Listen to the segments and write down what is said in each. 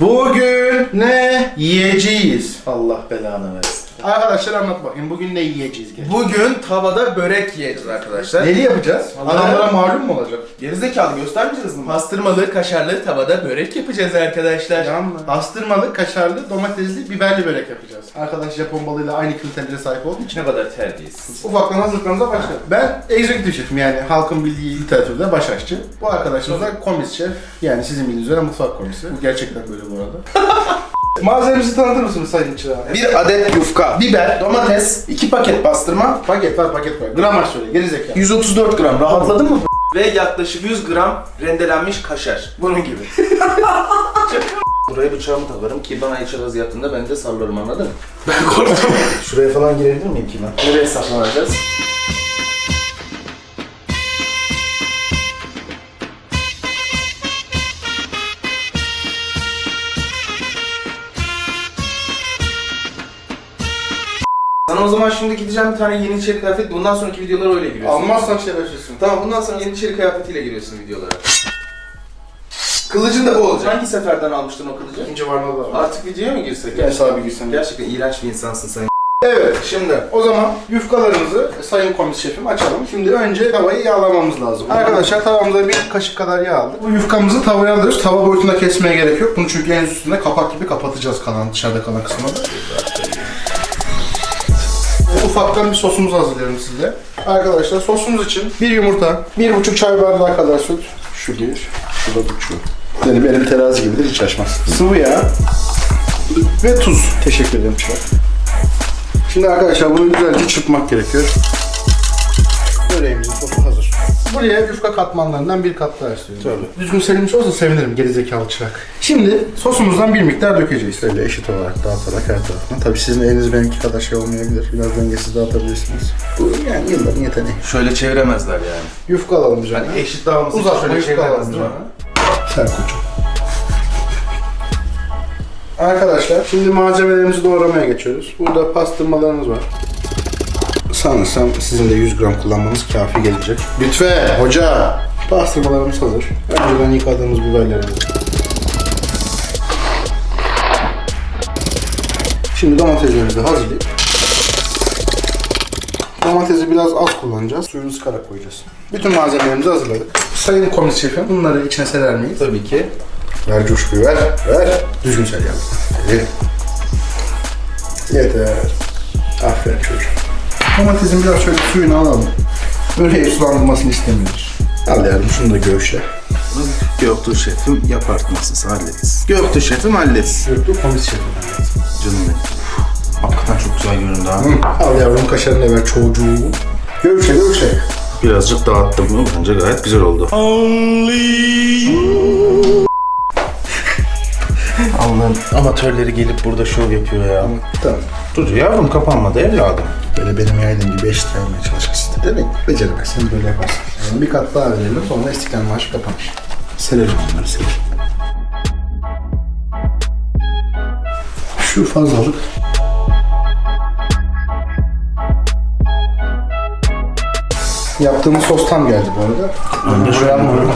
Bugün ne yiyeceğiz? Allah belanı versin. Arkadaşlar anlat bakayım bugün ne yiyeceğiz? Gel. Bugün tavada börek yiyeceğiz arkadaşlar. Neli yapacağız? Vallahi- Adamlara malum mu olacak? Gerizekalı göstermeyeceğiz mi? Pastırmalı, kaşarlı tavada börek yapacağız arkadaşlar. Yanma. Pastırmalı, kaşarlı, domatesli, biberli börek yapacağız. Arkadaş Japon balığıyla aynı kriterlere sahip olduğu için Ne kadar terbiyesiz. ufaktan hazırlıklarımıza başladık. Ben executive şefim yani halkın bildiği literatürde baş aşçı. Bu arkadaşımız da komis şef. Yani sizin bildiğiniz üzere mutfak komisi. Bu gerçekten böyle bu arada. Malzememizi tanıtır mısınız Sayın Çırağı? Bir adet yufka, biber, domates, iki paket pastırma, Paket var paket var. Gramaj söyle gerizekalı. 134 gram rahatladın mı? Ve yaklaşık 100 gram rendelenmiş kaşar. Bunun gibi. Buraya bıçağımı takarım ki bana iç ağız yaptığında ben de sallarım anladın mı? Ben korktum. Şuraya falan girebilir miyim ki ben? Nereye saklanacağız? Sana o zaman şimdi gideceğim bir tane yeni içerik kıyafet. Bundan sonraki videolara öyle giriyorsun. Almazsan şerefsizsin. Tamam bundan sonra yeni içerik kıyafetiyle giriyorsun videolara. Kılıcın da bu olacak. Hangi seferden almıştın o kılıcı? İkinci varlığı da var. Artık videoya mı girsek? Gel sahibi girsen. Gerçekten iğrenç bir insansın sen. Evet şimdi o zaman yufkalarımızı sayın komis şefim açalım. Şimdi önce tavayı yağlamamız lazım. Arkadaşlar tavamıza bir kaşık kadar yağ aldık. Bu yufkamızı tavaya alıyoruz. Tava boyutunda kesmeye gerek yok. Bunu çünkü en üstünde kapak gibi kapatacağız kalan dışarıda kalan kısmını. Ufaktan bir sosumuzu hazırlıyorum size. Arkadaşlar sosumuz için bir yumurta, bir buçuk çay bardağı kadar süt. Şu bir, şu da buçuk. Yani benim terazi gibidir hiç açmaz. Sıvı yağ ve tuz. Teşekkür ederim Çırak. Şimdi arkadaşlar bunu güzelce çırpmak gerekiyor. Buraya yufka katmanlarından bir kat daha istiyorum. Tabii. Düzgün serilmiş olsa sevinirim gerizekalı çırak. Şimdi sosumuzdan bir miktar dökeceğiz. Şöyle eşit olarak dağıtarak her tarafına. Tabii sizin eliniz benimki kadar şey olmayabilir. Biraz dengesiz dağıtabilirsiniz. Bu yani yılların yeteneği. Şöyle çeviremezler yani. Yufka alalım canım. Hani eşit dağılması Uzatma şöyle yufka alalım çeviremezler. canım. Sen koçum. Arkadaşlar şimdi malzemelerimizi doğramaya geçiyoruz. Burada pastırmalarımız var. Sanırsam sizin de 100 gram kullanmanız kafi gelecek. Lütfen hoca. Pastırmalarımız hazır. Önceden yıkadığımız biberlerimiz. Şimdi domateslerimizi hazırlayıp Domatesi biraz az kullanacağız. Suyunu sıkarak koyacağız. Bütün malzemelerimizi hazırladık. Sayın komis şefim bunları içine serer miyiz? Tabii ki. Ver coşkuyu ver, ver. Düzgün ser yavrum. Yeter. Aferin çocuğum. Domatesin biraz şöyle suyunu alalım. Böyle sulandırmasını istemiyoruz. Al yavrum şunu da göğüşle. Göktuğ şefim yapar nasılsa hallederiz. Göktuğ şefim hallederiz. Yoktu komis şefim. Canım benim. Uf, Hakikaten çok güzel göründü ha. Al yavrum kaşarını da ver çocuğum. Göğüşle göğüşle. Birazcık dağıttım bunu. Bence gayet güzel oldu. Allah'ım amatörleri gelip burada şov yapıyor ya. Tamam. Dur yavrum kapanmadı evladım. Böyle benim yaydığım gibi eşit yaymaya çalışırsın. Demek beceremezsin böyle yaparsın. Yani bir kat daha verelim sonra istiklal marşı kapanır. Serelim onları serelim. Şu fazlalık. Yaptığımız sos tam geldi bu arada. Buraya almıyorum.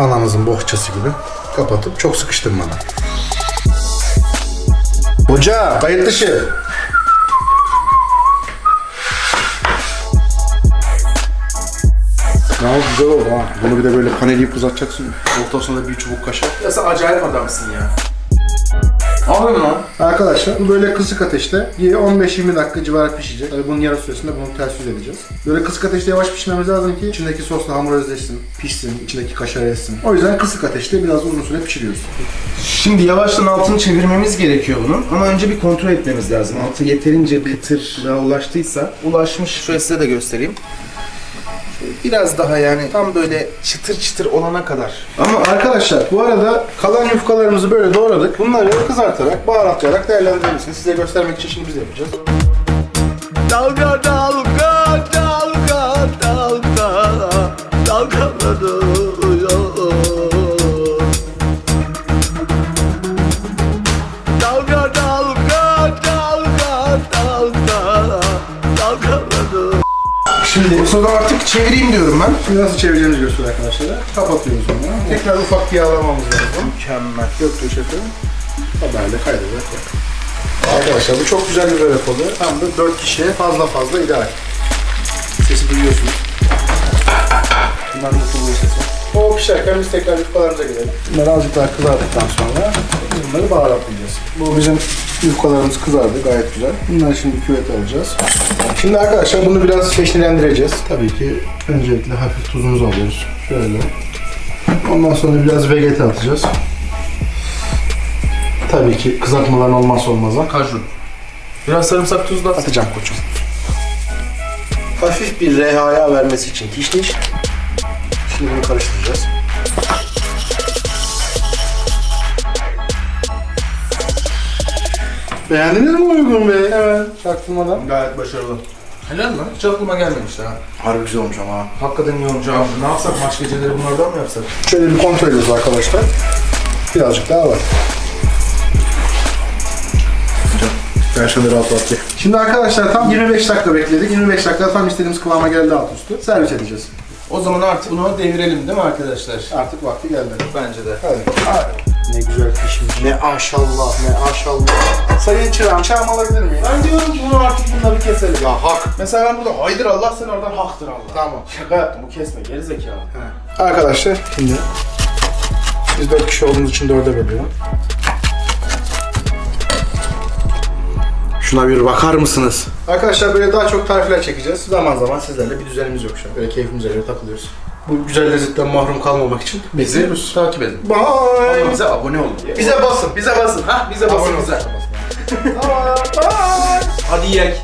Anamızın bohçası gibi kapatıp çok sıkıştırmadan. Hoca, kayıt dışı. Ya güzel oldu ha. Bunu bir de böyle paneleyip uzatacaksın. Ortasında bir çubuk kaşar. Ya sen acayip adamsın ya. Aferin lan. Arkadaşlar bu böyle kısık ateşte 15-20 dakika civarı pişecek. Tabii bunun yarı süresinde bunu ters yüz edeceğiz. Böyle kısık ateşte yavaş pişmemiz lazım ki içindeki sosla hamur özleşsin, pişsin, içindeki kaşar etsin. O yüzden kısık ateşte biraz uzun süre pişiriyoruz. Şimdi yavaştan altını çevirmemiz gerekiyor bunun. Ama önce bir kontrol etmemiz lazım. Altı yeterince kıtırlığa ulaştıysa. Ulaşmış. Şöyle size de göstereyim. Biraz daha yani tam böyle çıtır çıtır olana kadar. Ama arkadaşlar bu arada kalan yufkalarımızı böyle doğradık. Bunları kızartarak, baharatlayarak değerlendirebilirsiniz. Size göstermek için şimdi biz yapacağız. Dalga dalga dalga dalga dalgalanıyor Dalga Şimdi sırada artık Çevireyim diyorum ben. Şimdi nasıl çevireceğimizi göster arkadaşlar. Kapatıyoruz onu. Tekrar ufak bir yağlamamız lazım. Mükemmel. Göktuğ şefim. Haberle kaydeder. Arkadaşlar bu çok güzel bir börek oluyor. Tam da 4 kişiye fazla fazla ideal. Sesi duyuyorsunuz. Bunlar mutluluğu sesi. O pişerken biz tekrar yufkalarımıza gidelim. Bunları azıcık daha kızardıktan sonra bunları baharatlayacağız. Bu bizim yufkalarımız kızardı gayet güzel. Bunları şimdi küvete alacağız. Şimdi arkadaşlar bunu biraz çeşnilendireceğiz. Tabii ki öncelikle hafif tuzumuzu alıyoruz. Şöyle. Ondan sonra biraz vegete atacağız. Tabii ki kızartmaların olmazsa olmazı. Kaju. Biraz sarımsak tuz da at. Atacağım koçum. Hafif bir rehaya vermesi için kişniş. Şimdi bunu karıştıracağız. Beğendiniz mi uygun be? Evet. Çaktırmadan. Gayet başarılı. Helal lan. Hiç aklıma gelmemişti ha. Harbi güzel olmuş ama. Hakikaten iyi olmuş abi. Ne yapsak maç geceleri bunlardan mı yapsak? Şöyle bir kontrol ediyoruz arkadaşlar. Birazcık daha var. Ben şöyle rahat rahat ye. Şimdi arkadaşlar tam 25 dakika bekledik. 25 dakika tam istediğimiz kıvama geldi alt üstü. Servis edeceğiz. O zaman artık bunu devirelim değil mi arkadaşlar? Artık vakti geldi. Bence de. Hadi. Ne güzel pişmiş. Ne aşallah, ne aşallah. Sayın Çırağım, çağım alabilir miyim? Ben diyorum ki bunu artık bununla bir keselim. Ya hak. Mesela ben burada haydır Allah sen oradan haktır Allah. Tamam. Şaka yaptım bu kesme geri zekalı. Arkadaşlar şimdi biz 4 kişi olduğumuz için 4'e bölüyorum. Şuna bir bakar mısınız? Arkadaşlar böyle daha çok tarifler çekeceğiz. Zaman zaman sizlerle bir düzenimiz yok şu an. Böyle keyfimize göre takılıyoruz. Bu güzel lezzetten mahrum kalmamak için Bizi bekliyoruz. takip edin. Bye. Bize abone olun. Bize basın, bize basın. Ha bize basın Abone bize. olun. Bye. Hadi yek.